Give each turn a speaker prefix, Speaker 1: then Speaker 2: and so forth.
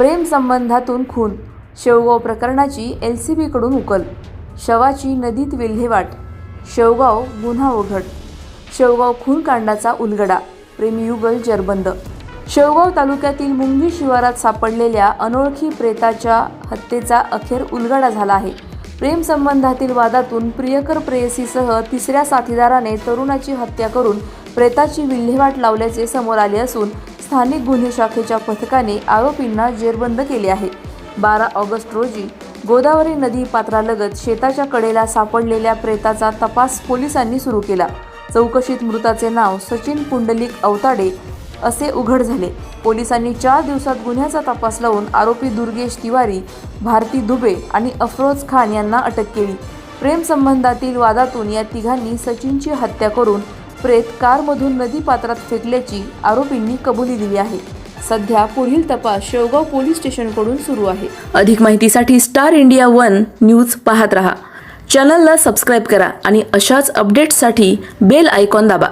Speaker 1: प्रेमसंबंधातून खून शेवगाव प्रकरणाची L C बीकडून उकल शवाची नदीत विल्हेवाट शेवगाव गुन्हा उघड शेवगाव खून कांडाचा उलगडा प्रेमयुगल जरबंद. शेवगाव तालुक्यातील मुंगी शिवारात सापडलेल्या अनोळखी प्रेताच्या हत्येचा अखेर उलगडा झाला आहे. प्रेमसंबंधातील वादातून प्रियकर प्रेयसीसह तिसऱ्या साथीदाराने तरुणाची हत्या करून प्रेताची विल्हेवाट लावल्याचे समोर आले असून स्थानिक गुन्हे शाखेच्या पथकाने आरोपींना जेरबंद केले आहे. बारा ऑगस्ट रोजी गोदावरी नदी पात्रालगत शेताच्या कडेला सापडलेल्या प्रेताचा तपास पोलिसांनी सुरू केला. चौकशीत मृताचे नाव सचिन पुंडलिक अवताडे असे उघड झाले. पोलिसांनी चार दिवसात गुन्ह्याचा तपास लावून आरोपी दुर्गेश तिवारी भारती दुबे आणि अफरोज खान यांना अटक केली. प्रेमसंबंधातील वादातून या तिघांनी सचिनची हत्या करून प्रेत कारमधून नदी पात्रात फेकल्याची आरोपींनी कबुली दिली आहे. सध्या पुढील तपास शेवगाव पोलीस स्टेशनकडून सुरू आहे. अधिक माहितीसाठी स्टार इंडिया वन न्यूज पाहत रहा. चॅनलला सबस्क्राईब करा आणि अशाच अपडेट्ससाठी बेल आयकॉन दाबा.